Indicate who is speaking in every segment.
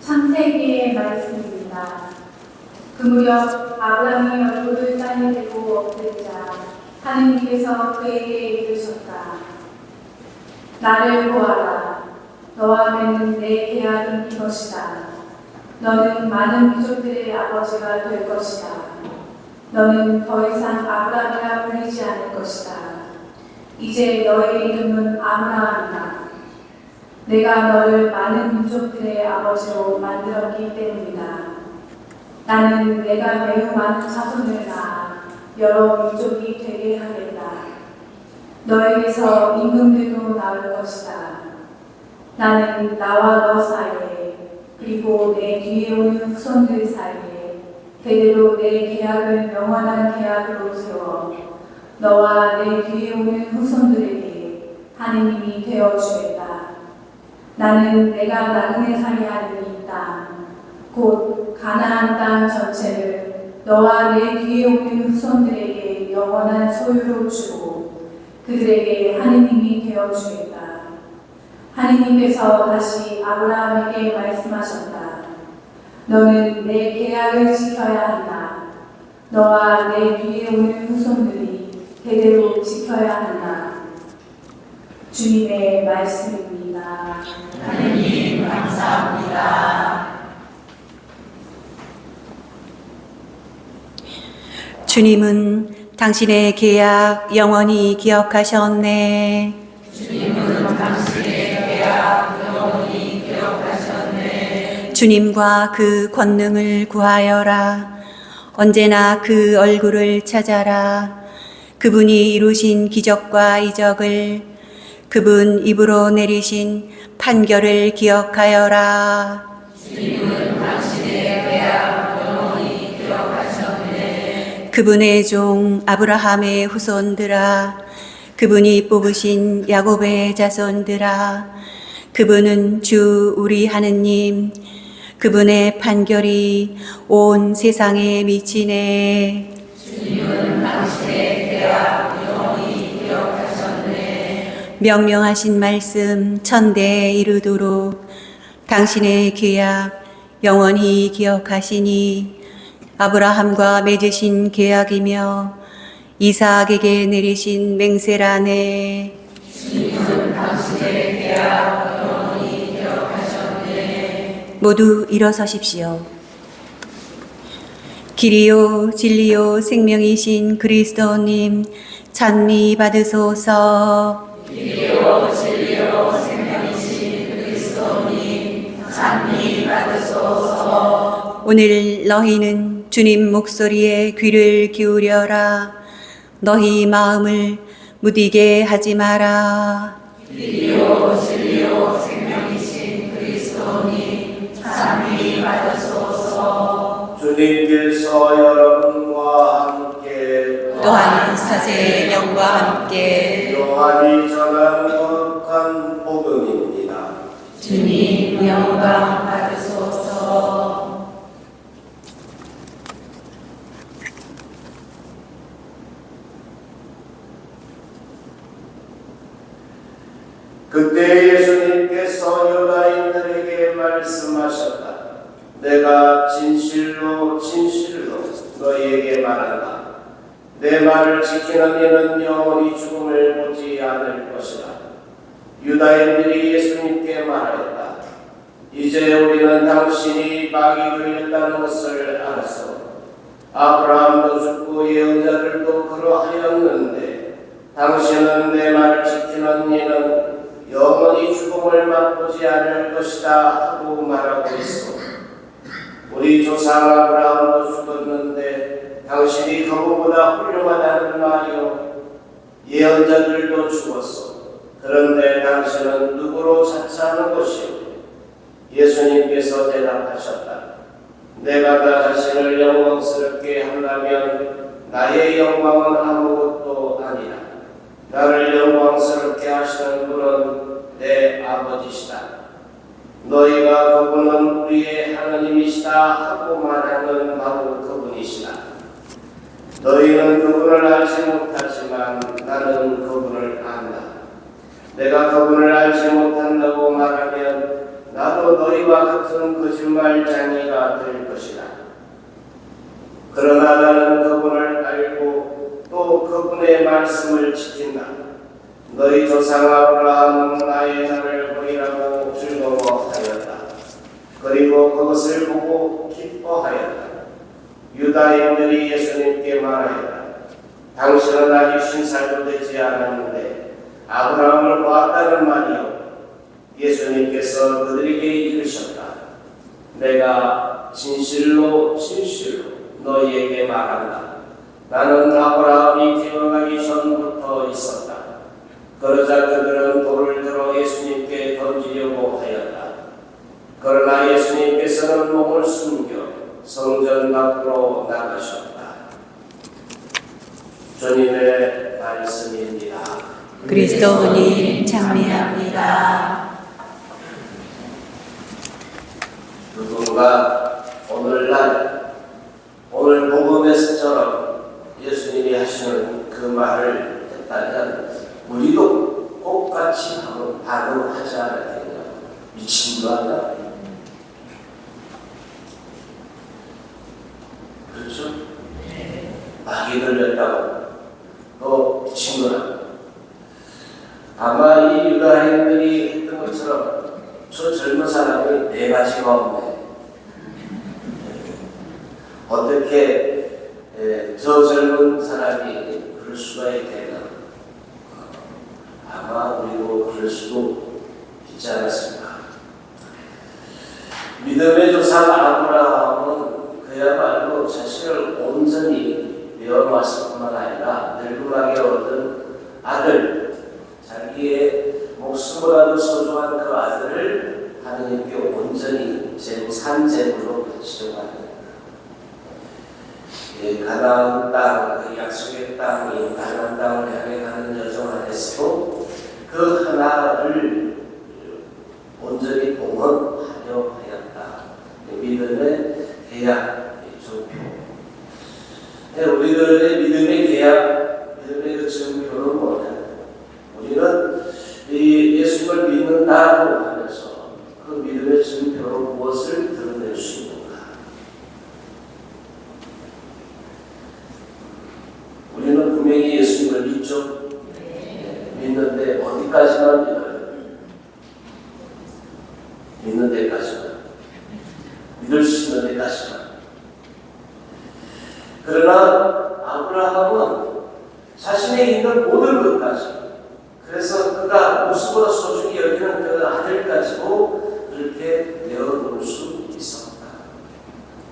Speaker 1: 창세기의 말씀입니다. 그 무렵 아브라함이 얼굴을 땅에 대고 엎드리자 하느님께서 그에게 이르셨다. 나를 보아라. 너와 나는 내 계약인 이것이다. 너는 많은 민족들의 아버지가 될 것이다. 너는 더 이상 아브라함이라 불리지 않을 것이다. 이제 너의 이름은 아브라함이다. 내가 너를 많은 민족들의 아버지로 만들었기 때문이다. 나는 내가 매우 많은 자손을 낳아 여러 민족이 되게 하겠다. 너에게서 임금들도 나올 것이다. 나는 나와 너 사이에 그리고 내 뒤에 오는 후손들 사이에 대대로 내 계약을 영원한 계약으로 세워 너와 내 뒤에 오는 후손들에게 하느님이 되어 주겠다. 나는 내가 나그네 살이 하는 이 땅, 곧 가나안 땅 전체를 너와 내 뒤에 오는 후손들에게 영원한 소유로 주고 그들에게 하느님이 되어 주겠다. 하느님께서 다시 아브라함에게 말씀하셨다. 너는 내 계약을 지켜야 한다. 너와 내 뒤에 오는 후손들이 대대로 지켜야 한다. 주님의 말씀입니다.
Speaker 2: 하느님 감사합니다.
Speaker 3: 주님은 당신의 계약 영원히 기억하셨네.
Speaker 2: 주님은 당신의 계약 영원히 기억하셨네.
Speaker 3: 주님과 그 권능을 구하여라. 언제나 그 얼굴을 찾아라. 그분이 이루신 기적과 이적을 그분 입으로 내리신 판결을 기억하여라. 그분의 종 아브라함의 후손들아 그분이 뽑으신 야곱의 자손들아 그분은 주 우리 하느님 그분의 판결이 온 세상에 미치네
Speaker 2: 주님은 당신의 기억하셨네.
Speaker 3: 명령하신 말씀 천대에 이르도록 당신의 계약 영원히 기억하시니 아브라함과 맺으신 계약이며 이삭에게 내리신 맹세라네. 모두 일어서십시오. 길이요 진리요 생명이신 그리스도님 찬미 받으소서.
Speaker 2: 이리오 진리오 생명이신 그리스도님 찬미 받으소서.
Speaker 3: 오늘 너희는 주님 목소리에 귀를 기울여라. 너희 마음을 무디게 하지 마라.
Speaker 2: 이리오 진리오 생명이신 그리스도님 찬미 받으소서.
Speaker 4: 주님께서 여러분과 함께
Speaker 3: 또한 사제의 영과 함께
Speaker 4: 요한이 전한 거룩한 복음입니다.
Speaker 2: 주님 영광 받으소서.
Speaker 4: 그때 예수님께서 유다인들에게 말씀하셨다. 내가 진실로 진실로 너희에게 말한다. 내 말을 지키는 이는 영원히 죽음을 보지 않을 것이다. 유다인들이 예수님께 말하였다. 이제 우리는 당신이 마귀 걸렸다는 것을 알았어. 아브라함도 죽고 예언자들도 그러하였는데 당신은 내 말을 지키는 이는 영원히 죽음을 맛보지 않을 것이다 하고 말하고 있어. 우리 조상 아브라함도 죽었는데 당신이 그보다 훌륭하다는 말이요. 예언자들도 죽었어. 그런데 당신은 누구로 자처하는 것이오? 예수님께서 대답하셨다. 내가 나 자신을 영광스럽게 한다면 나의 영광은 아무것도 아니라 나를 영광스럽게 하시는 분은 내 아버지시다. 너희가 그분은 우리의 하나님이시다 하고 말하는 바로 그분이시다. 너희는 그분을 알지 못하지만 나는 그분을 안다. 내가 그분을 알지 못한다고 말하면 나도 너희와 같은 거짓말쟁이가 될 것이다. 그러나 나는 그분을 알고 또 그분의 말씀을 지킨다. 너희 조상 아브라함은 나의 날을 보이라고 즐거워하였다. 그리고 그것을 보고 기뻐하였다. 유다인들이 예수님께 말하였다. 당신은 아직 신살도 되지 않았는데 아브라함을 보았다는 말이요. 예수님께서 그들에게 이르셨다. 내가 진실로 진실로 너희에게 말한다. 나는 아브라함이 태어나기 전부터 있었다. 그러자 그들은 돌을 들어 예수님께 던지려고 하였다. 그러나 예수님께서는 몸을 숨겨 성전 밖으로 나가셨다. 주님의 말씀입니다.
Speaker 3: 그리스도님 찬미합니다.
Speaker 4: 누군가 오늘날 오늘 복음에서처럼 예수님이 하시는 그 말을 했다면 우리도 똑같이 한번 반응하지 않았겠냐 미친 거 아니야? 그렇죠? 막이 들렸다고 너 미 친 거야 아마 이 유다인들이 했던 것처럼 저 젊은 사람이 네 가지가 없네. 어떻게 에, 저 젊은 사람이 그럴 수가 있겠나? 아마 우리도 그럴 수도 있지 않았을까? 믿음의 조상 아브라함은 그야말로 자신을 온전히 배워왔을 뿐만 아니라 늙음하게 얻은 아들, 자기의 목숨보다도 소중한 그 아들을 하느님께 온전히 제무 산제물로 바치려고 합니다. 예, 가나안 땅, 그 약속의 땅이 가나안 땅을 향해 가는 여정 안에서도 그 하나를 온전히 봉헌하려 하였다. 믿음의 계약, 우리들의 믿음의 계약, 믿음의 그 증표는 뭐냐? 우리는 이 예수를 믿는다고 하면서 그 믿음의 증표로 무엇을 드러낼 수 있는가? 우리는 분명히 예수님을 믿죠. 네, 믿는데 어디까지만 믿어요? 믿는 데까지만. 믿을 수 있는 데까지만. 그러나 아브라함은 자신의 있는 모든 것까지 그래서 그가 무수보다 소중히 여기는 그 아들까지도 그렇게 내어놓을 수 있었다.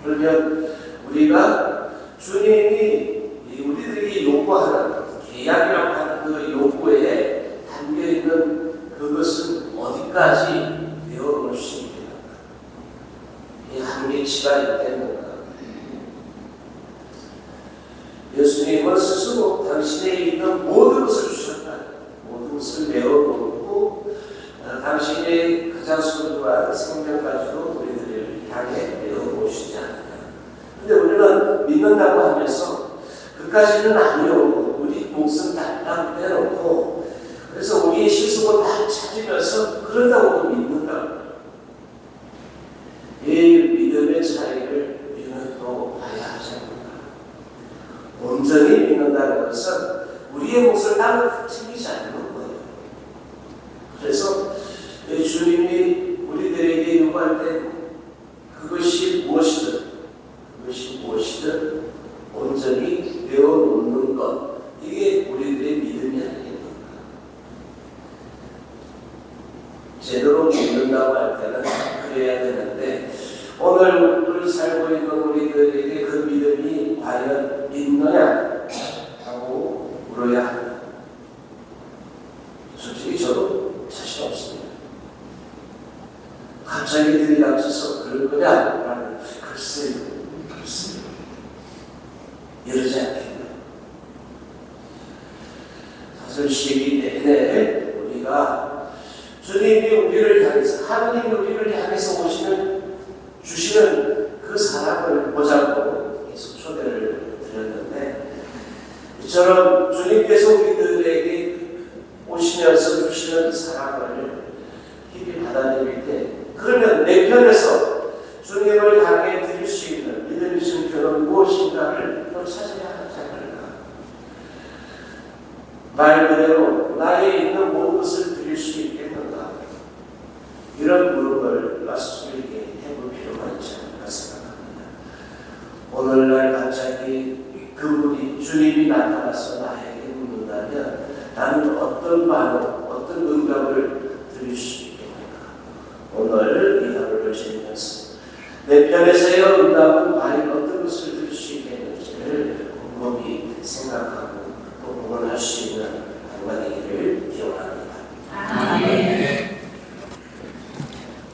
Speaker 4: 그러면 우리가 주님이 이 우리들이 요구하는 계약이라고 하는 그 요구에 담겨 있는 그것은 어디까지 내어놓을 수 있는가? 이 한계치가 있겠는가? 예수님은 스스로 당신에 있는 모든 것을 주셨다. 모든 것을 내어놓고 어, 당신의 가장 소중한 생명까지도 우리들을 향해 내어놓으시지 않느냐. 근데 우리는 믿는다고 하면서 그까지는 아니요. 우리 목숨 다 빼놓고 그래서 우리의 실속을 다 찾으면서 그런다고 믿는다. 이 믿음의 차이를 우리는 또 봐야 하지 않는가. 온전히 믿는다는 것은 우리의 몫을 따로 챙기지 않는 거예요. 그래서 이 주님이 우리들에게 요구할 때 그것이 무엇이든 그것이 무엇이든 온전히 내어놓는 것 이게 우리들의 믿음이 아니겠는가. 제대로 믿는다고 할 때는 그래야 되는데 오늘 우리 살고 있는 우리들에게 그 믿음이 과연 있느냐 하고 물어야. 솔직히 저도 자신 없습니다. 갑자기 들이닥쳐서 그럴 거냐 라는 글쎄요, 글쎄요. 이러지 않겠나. 사실 시기 내내 우리가 주님이 우리를 향해서 하나님이 우리를 향해서 오시는 주시는 그 사랑을 보자고 계속 초대를 드렸는데 이처럼 주님께서 우리들에게 오시면서 주시는 사랑을 깊이 받아들일 때 그러면 내 편에서 주님을 향해 드릴 수 있는 믿음의 증표는 무엇인가를 또 찾아야 하지 않을까? 말 그대로 나에 있는 모든 것을 드릴 수 있겠는가? 이런 물음을 나 스스로에게 해볼 필요가 있지 않을까 생각합니다. 오늘날 갑자기 그분이 주님이 나타나서 나에게 묻는다면 나는 어떤 반응, 어떤 응답을 드릴 수 있겠는가? 오늘 이 하루를 지내면서 내 편에서의 응답은 과연 어떤 것을 드릴 수 있겠는지를 곰곰이 생각하고 또 응원할 수 있는 한마디 기를 기원합니다.
Speaker 2: 아멘.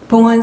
Speaker 3: 봉헌